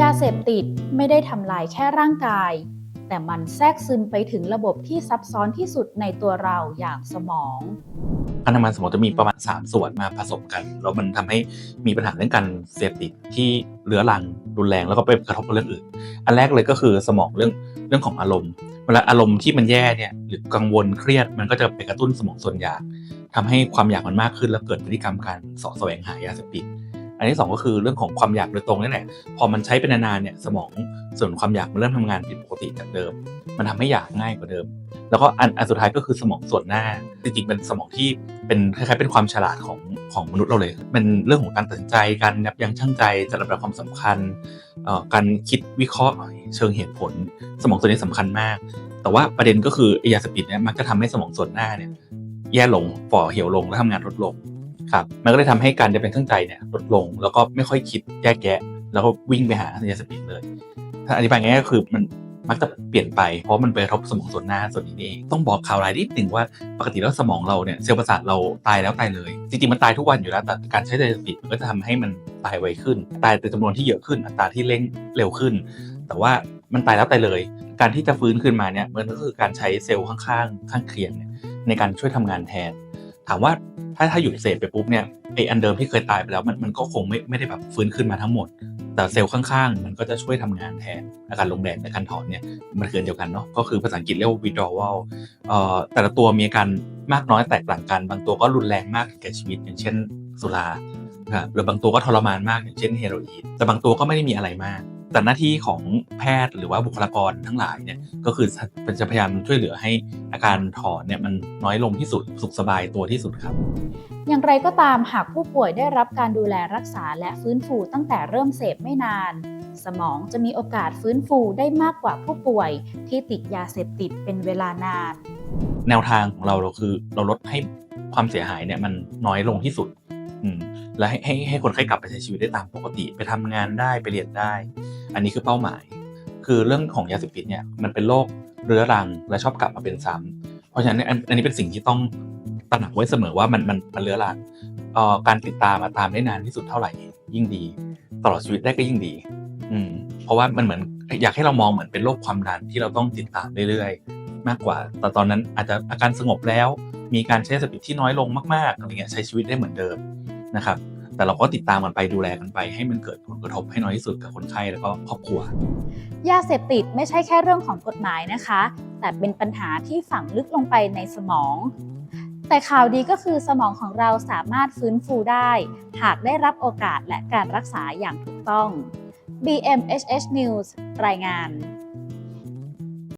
ยาเสพติดไม่ได้ทำลายแค่ร่างกาย แต่มันแทรกซึมไปถึงระบบที่ซับซ้อนที่สุดในตัวเราอย่างสมองการทำงานสมองจะมีประมาณ 3 ส่วนมาผสมกัน แล้วมันทำให้มีปัญหาเรื่องการเสพติดที่เรื้อรังรุนแรงแล้วก็ไปกระทบกับเรื่องอื่น อันแรกเลยก็คือสมองเรื่องเรื่องของอารมณ์ เวลาอารมณ์ที่มันแย่เนี่ยหรือกังวลเครียดมันก็จะไปกระตุ้นสมองส่วนอยากทำให้ความอยากมันมากขึ้น แล้วเกิดพฤติกรรมการสาะแสวงหายาเสพติด อันที่สองก็คือเรื่องของความอยากโดยตรงนี่แหละพอมันใช้เป็นนานๆเนี่ยสมองส่วนความอยากมันเริ่มทำงานผิดปกติจากเดิม มันทำให้อยากง่ายกว่าเดิม แล้วก็อันอันสุดท้ายก็คือสมองส่วนหน้าจริงๆเป็นสมองที่เป็นคล้ายๆเป็นความฉลาดของของมนุษย์เราเลยเป็นเรื่องของการตัดสินใจการยับยั้งชั่งใจจัดลำดับความสำคัญการคิดวิเคราะห์เชิงเหตุผล สมองส่วนนี้สำคัญมาก แต่ว่าประเด็นก็คืออยาเสพติดเนี่ยมักจะทำให้สมองส่วนหน้าเนี่ยแย่ลงฝ่อเหี่ยวลงและทำงานลดลง ครับมันก็เลยทำให้การยับยั้งชั่งใจเนี่ยลดลงแล้วก็ไม่ค่อยคิดแยกแยะ แล้วก็วิ่งไปหายาเสพติดเลย ถ้าอธิบายง่ายก็คือมันมักจะเปลี่ยนไปเพราะมันไปกระทบสมองส่วนหน้าส่วนนี้เองต้องบอกข่าวร้ายนิดหนึ่งว่าปกติแล้วสมองเราเนี่ยเซลล์ประสาทเราตายแล้วตายเลย จริงๆมันตายทุกวันอยู่แล้วแต่การใช้ยาเสพติดมันก็จะทำให้มันตายไวขึ้น ตายในจำนวนที่เยอะขึ้นอัตราที่เร่งเร็วขึ้น แต่ว่ามันตายแล้วตายเลย การที่จะฟื้นขึ้นมาเนี่ยมันก็คือการใช้เซลล์ข้างๆข้างเคียงในการช่วยทำงานแทน ถามว่าถ้าถ้าหยุดเสพไปปุ๊บเนี่ยไออันเดิมที่เคยตายไปแล้วมันมันก็คงไม่ไม่ได้แบบฟื้นขึ้นมาทั้งหมด แต่เซลล์ข้างๆ มันก็จะช่วยทำงานแทนอาการลงแดงในการถอนเนี่ยมันคืออนเดียวกันเนาะก็คือภาษาอังกฤษเรียกว่า withdrawal เอ่อแต่ละตัวมีอาการมากน้อยแตกต่างกัน บางตัวก็รุนแรงมากแก่ชีวิต อย่างเช่นสุราครับหรือบางตัวก็ทรมานมากอย่างเช่นเฮโรอีนแต่บางตัวก็ไม่ได้มีอะไรมาก แต่หน้าที่ของแพทย์หรือว่าบุคลากรทั้งหลายเนี่ยก็คือจะพยายามช่วยเหลือให้อาการถอนเนี่ยมันน้อยลงที่สุดสุขสบายตัวที่สุดครับ อย่างไรก็ตามหากผู้ป่วยได้รับการดูแลรักษาและฟื้นฟูตั้งแต่เริ่มเสพไม่นาน สมองจะมีโอกาสฟื้นฟูได้มากกว่าผู้ป่วยที่ติดยาเสพติดเป็นเวลานาน แนวทางของเราเราคือเราลดให้ความเสียหายเนี่ยมันน้อยลงที่สุดอืมและให้ให้ให้คนไข้กลับไปใช้ชีวิตได้ตามปกติ ไปทำงานได้ไปเรียนได้ อันนี้คือเป้าหมาย คือเรื่องของยาเสพติดเนี่ยมันเป็นโรคเรื้อรังและชอบกลับมาเป็นซ้ำเพราะฉะนั้นอันอันนี้เป็นสิ่งที่ต้องตระหนักไว้เสมอว่ามันมันมันเรื้อรังออการติดตามมาตามได้นานที่สุดเท่าไหร่ยิ่งดี ตลอดชีวิตได้ก็ยิ่งดี อืม เพราะว่ามันเหมือนอยากให้เรามองเหมือนเป็นโรคความดันที่เราต้องติดตามเรื่อยๆ มากกว่า แต่ตอนนั้นอาจจะอาการสงบแล้ว มีการใช้สติที่น้อยลงมากๆอะไรเงี้ยใช้ชีวิตได้เหมือนเดิมนะครับ แต่เราก็ติดตามกันไปดูแลกันไป ให้มันเกิดผลกระทบให้น้อยที่สุดกับคนไข้แล้วก็ครอบครัว ยาเสพติดไม่ใช่แค่เรื่องของกฎหมายนะคะ แต่เป็นปัญหาที่ฝังลึกลงไปในสมอง แต่ข่าวดีก็คือสมองของเราสามารถฟื้นฟูได้ หากได้รับโอกาสและการรักษาอย่างถูกต้อง BMHH News รายงาน